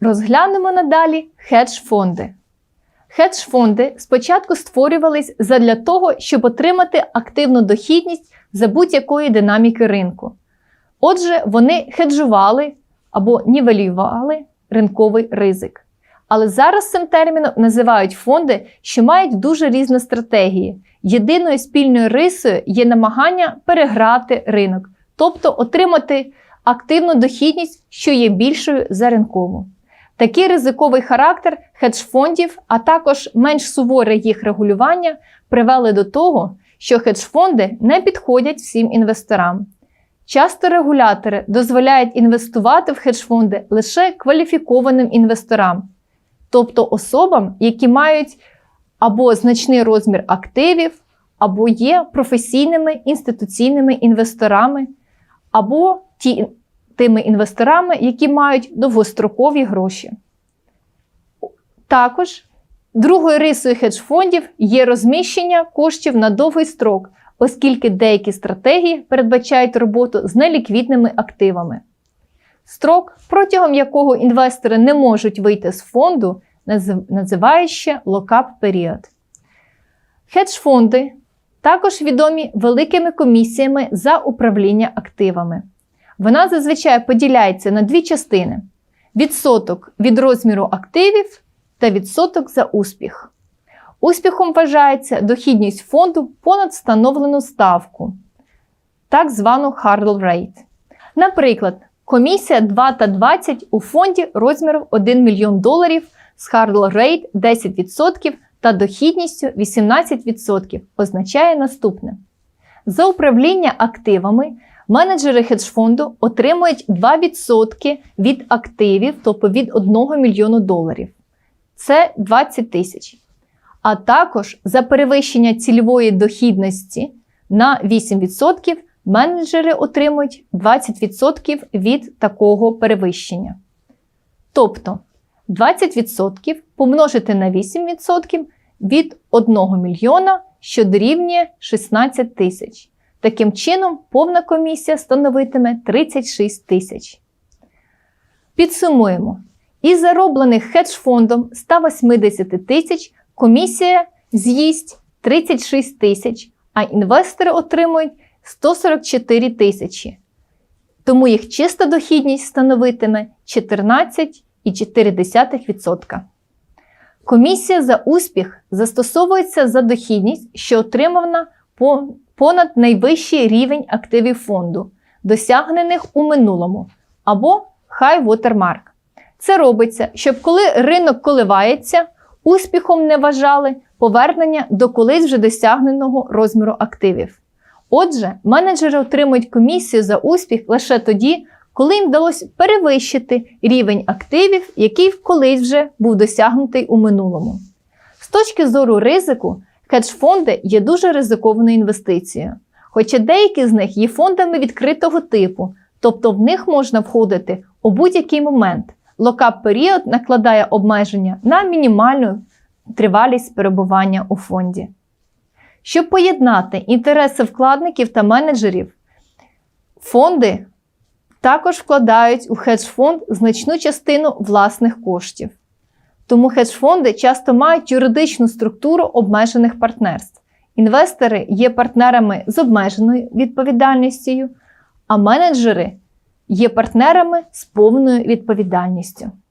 Розглянемо надалі хедж-фонди. Хедж-фонди спочатку створювались задля того, щоб отримати активну дохідність за будь-якої динаміки ринку. Отже, вони хеджували або нівелювали ринковий ризик. Але зараз цим терміном називають фонди, що мають дуже різні стратегії. Єдиною спільною рисою є намагання переграти ринок, тобто отримати активну дохідність, що є більшою за ринкову. Такий ризиковий характер хедж-фондів, а також менш суворе їх регулювання привели до того, що хедж-фонди не підходять всім інвесторам. Часто регулятори дозволяють інвестувати в хедж-фонди лише кваліфікованим інвесторам, тобто особам, які мають або значний розмір активів, або є професійними інституційними інвесторами, або ті, тими інвесторами, які мають довгострокові гроші. Також другою рисою хедж-фондів є розміщення коштів на довгий строк, оскільки деякі стратегії передбачають роботу з неліквідними активами. Строк, протягом якого інвестори не можуть вийти з фонду, називає ще локап період. Хедж-фонди також відомі великими комісіями за управління активами. Вона зазвичай поділяється на дві частини: відсоток від розміру активів та відсоток за успіх. Успіхом вважається дохідність фонду понад встановлену ставку, так звану hurdle rate. Наприклад, комісія 2 та 20 у фонді розміром 1 мільйон доларів з hurdle rate 10% та дохідністю 18% означає наступне: за управління активами. Менеджери хедж-фонду отримують 2% від активів, тобто від 1 мільйону доларів. Це 20 тисяч. А також за перевищення цільової дохідності на 8% менеджери отримують 20% від такого перевищення. Тобто 20% помножити на 8% від 1 мільйона, що дорівнює 16 тисяч. Таким чином, повна комісія становитиме 36 тисяч. Підсумуємо. Із зароблених хедж-фондом 180 тисяч комісія з'їсть 36 тисяч, а інвестори отримують 144 тисячі. Тому їх чиста дохідність становитиме 14,4%. Комісія за успіх застосовується за дохідність, що отримана понад найвищий рівень активів фонду, досягнених у минулому, або high watermark. Це робиться, щоб коли ринок коливається, успіхом не вважали повернення до колись вже досягненого розміру активів. Отже, менеджери отримують комісію за успіх лише тоді, коли їм вдалося перевищити рівень активів, який колись вже був досягнутий у минулому. З точки зору ризику, Хедж-фонди є дуже ризикованою інвестицією, хоча деякі з них є фондами відкритого типу, тобто в них можна входити у будь-який момент. Локап-період накладає обмеження на мінімальну тривалість перебування у фонді. Щоб поєднати інтереси вкладників та менеджерів, фонди також вкладають у хедж-фонд значну частину власних коштів. Тому хедж-фонди часто мають юридичну структуру обмежених партнерств. Інвестори є партнерами з обмеженою відповідальністю, а менеджери є партнерами з повною відповідальністю.